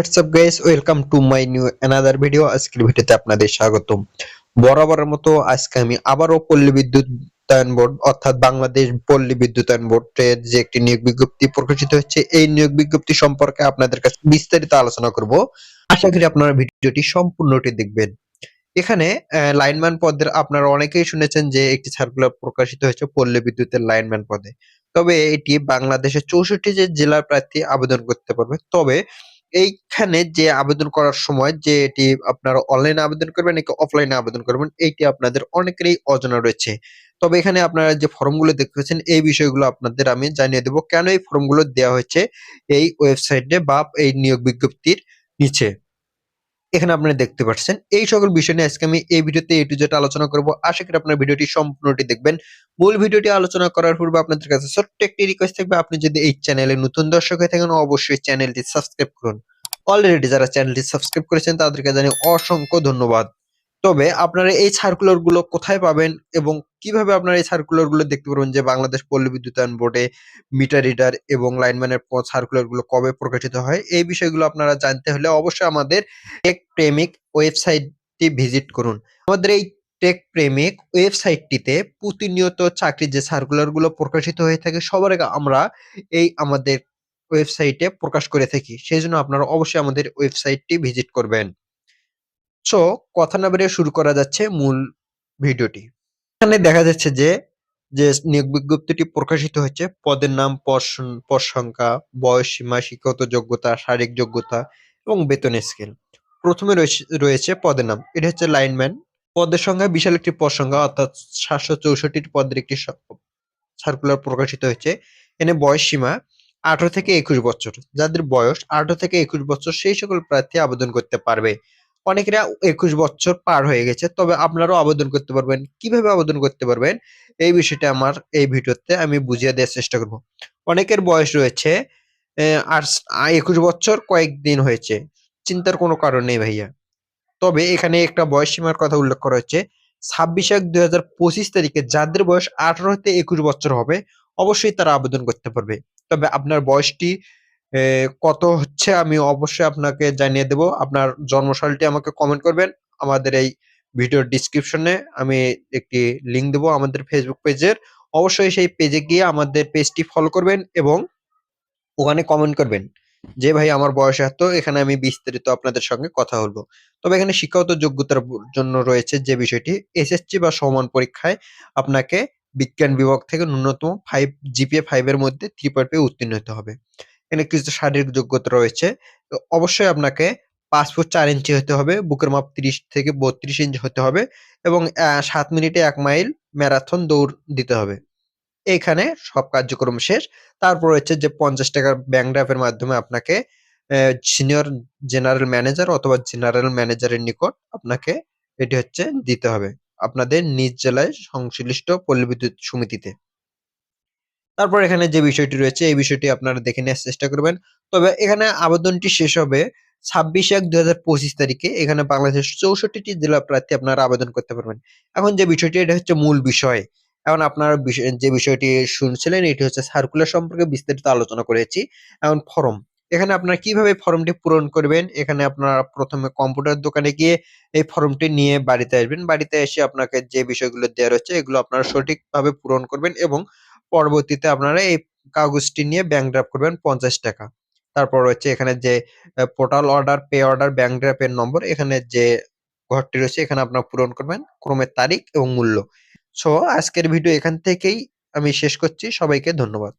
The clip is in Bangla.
What's up guys welcome to my new another video আজকের ভিডিওতে আপনাদের স্বাগতম। বরাবরের মতো আজকে আমি আবারও পল্লী বিদ্যুৎ বিদ্যুতায়ন বোর্ড, অর্থাৎ বাংলাদেশ পল্লী বিদ্যুতায়ন বোর্ডের যে একটি নিয়োগ বিজ্ঞপ্তি প্রকাশিত হচ্ছে, এই নিয়োগ বিজ্ঞপ্তি সম্পর্কে আপনাদের কাছে বিস্তারিত আলোচনা করব। আশা করি আপনারা ভিডিওটি সম্পূর্ণটি দেখবেন। এখানে লাইনম্যান পদের আপনারা অনেকেই শুনেছেন যে একটি সার্কুলার প্রকাশিত হয়েছে পল্লী বিদ্যুতের লাইনম্যান পদে। তবে এটি বাংলাদেশের চৌষট্টি যে জেলার প্রার্থী আবেদন করতে পারবে। তবে এইখানে যে আবেদন করার সময় যে এটি আপনারা অনলাইনে আবেদন করবেন নাকি অফলাইনে আবেদন করবেন, এইটি আপনাদের অনেকেরই অজানা রয়েছে। তবে এখানে আপনারা যে ফর্মগুলো পাচ্ছেন, এই বিষয়গুলো আপনাদের আমি জানিয়ে দেবো। কেন এই ফর্মগুলো দেওয়া হয়েছে এই ওয়েবসাইটে বা এই নিয়োগ বিজ্ঞপ্তির নিচে? এখানে আপনারা দেখতে পাচ্ছেন। এই সকল বিষয় নিয়ে আজকে আমি এই ভিডিওতে এ টু জেড আলোচনা করব। আশা করি আপনার ভিডিওটি সম্পূর্ণটি দেখবেন। মূল ভিডিওটি আলোচনা করার পূর্বে আপনাদের কাছে ছোট্ট একটি রিকোয়েস্ট থাকবে। আপনি যদি এই চ্যানেলে নতুন দর্শক হয়ে থাকেন, অবশ্যই চ্যানেলটি সাবস্ক্রাইব করুন। অলরেডি যারা চ্যানেলটি সাবস্ক্রাইব করেছেন, তাদেরকে জানি অসংখ্য ধন্যবাদ। তবে আপনারা এই সার্কুলারগুলো কোথায় পাবেন এবং কীভাবে আপনারা এই সার্কুলারগুলো দেখতে পারবেন যে বাংলাদেশ পল্লী বিদ্যুতায়ন বোর্ডে মিটার রিডার এবং লাইনম্যানের সার্কুলারগুলো কবে প্রকাশিত হয়? এই বিষয়গুলো আপনারা জানতে হলে অবশ্যই আমাদের টেক প্রেমিক ওয়েবসাইটটি ভিজিট করুন। আমাদের এই টেক প্রেমিক ওয়েবসাইটটিতে প্রতিনিয়ত চাকরির যে সার্কুলারগুলো প্রকাশিত হয়ে থাকে, সবার আগে আমরা এই আমাদের ওয়েবসাইটে প্রকাশ করে থাকি। সেই জন্য আপনারা অবশ্যই আমাদের ওয়েবসাইটটি ভিজিট করবেন। সো কথা না বেরিয়ে শুরু করা যাচ্ছে মূল ভিডিওটি এখানে দেখা যাচ্ছে যে যে নিয়োগ বিজ্ঞপ্তিটি প্রকাশিত হচ্ছে পদের নাম, পদ সংখ্যা, বয়স সীমা, শিক্ষাগত যোগ্যতা, শারীরিক যোগ্যতা এবং বেতন স্কেল প্রথমে রয়েছে রয়েছে পদের নাম। এটা হচ্ছে লাইনম্যান পদের সংখ্যা বিশাল একটি পদ সংখ্যা, অর্থাৎ সাতশো চৌষট্টি পদের একটি সার্কুলার প্রকাশিত হয়েছে। এনে বয়স সীমা আঠারো থেকে একুশ বছর। যাদের বয়স আঠারো থেকে একুশ বছর, সেই সকল প্রার্থী আবেদন করতে পারবে। অনেকেরা একুশ বছর পার হয়ে গেছে, তবে আপনারাও আবেদন করতে পারবেন। কীভাবে আবেদন করতে পারবেন? এই বিষয়টা আমার এই ভিডিওতে আমি বুঝিয়ে দেওয়ার চেষ্টা করব। অনেকের বয়স রয়েছে আর একুশ বছর কয়েকদিন হয়েছে। চিন্তার কোনো কারণ নেই ভাইয়া। তবে এখানে একটা বয়স সীমার কথা উল্লেখ করা হয়েছে। ছাব্বিশ এক দুই হাজার পঁচিশ তারিখে যাদের বয়স আঠারো হতে একুশ বছর হবে, অবশ্যই তারা আবেদন করতে পারবে। তবে আপনার বয়সটি কত হচ্ছে আমি অবশ্যই আপনাকে জানিয়ে দেব। আপনার জন্মসালটি আমাকে কমেন্ট করবেন। আমাদের এই ভিডিওর ডিসক্রিপশনে আমি একটি লিংক দেবো আমাদের ফেসবুক পেজের অবশ্যই সেই পেজে গিয়ে আমাদের পেজটি ফলো করবেন এবং ওখানে কমেন্ট করবেন যে, ভাই, আমার বয়স এত, এখানে আমি বিস্তারিত আপনাদের সঙ্গে কথা বলব। তবে এখানে শিক্ষাগত যোগ্যতার জন্য রয়েছে যে বিষয়টি, এসএসসি বা সমান পরীক্ষায় আপনাকে বিজ্ঞান বিভাগ থেকে ন্যূনতম ফাইভ জিপিএ ফাইভ এর মধ্যে থ্রি পয়েন্ট পেয়ে উত্তীর্ণ হতে হবে। এখানে কিছু শারীরিক যোগ্যতা রয়েছে। তো অবশ্যই আপনাকে পাঁচ ফুট চার ইঞ্চি হতে হবে, বুকের মাপ তিরিশ থেকে বত্রিশ ইঞ্চি হতে হবে এবং সাত মিনিটে এক মাইল ম্যারাথন দৌড় দিতে হবে। এইখানে সব কার্যক্রম শেষ। তারপর হচ্ছে যে পঞ্চাশ টাকার ব্যাংক ড্রাফের মাধ্যমে আপনাকে সিনিয়র জেনারেল ম্যানেজার অথবা জেনারেল ম্যানেজারের নিকট আপনাকে এটি হচ্ছে দিতে হবে। আপনাদের নিজ জেলায় সংশ্লিষ্ট পল্লী বিদ্যুৎ সমিতিতে। তারপর এখানে যে বিষয়টি রয়েছে, এই বিষয়টি আপনারা দেখে নেওয়ার চেষ্টা করবেন। তবে এখানে আবেদনটি শেষ হবে ছাব্বিশ এক দুই তারিখে। এখানে বাংলাদেশ চৌষট্টিটি জেলা প্রার্থী আপনারা আবেদন করতে পারবেন। এখন যে বিষয়টি, এটা হচ্ছে মূল বিষয়। এখন আপনারা যে বিষয়টি শুনছিলেন, এটি হচ্ছে সার্কুলার সম্পর্কে বিস্তারিত আলোচনা করেছি। এখন ফর্ম এখানে আপনারা কীভাবে ফর্মটি পূরণ করবেন? এখানে আপনারা প্রথমে কম্পিউটার দোকানে গিয়ে এই ফর্মটি নিয়ে বাড়িতে আসবেন। বাড়িতে এসে আপনাকে যে বিষয়গুলো দেওয়া রয়েছে, এগুলো আপনারা সঠিকভাবে পূরণ করবেন এবং পরবর্তীতে আপনারা এই কাগজটি নিয়ে ব্যাংক ড্রাফট করবেন পঞ্চাশ টাকা। তারপর হচ্ছে এখানে যে portal order pay order bank ড্রাফের নম্বর এখানে যে ঘরটি রয়েছে এখানে আপনারা পূরণ করবেন ক্রমের তারিখ এবং মূল্য। সো আজকের ভিডিও এখান থেকেই আমি শেষ করছি। সবাইকে ধন্যবাদ।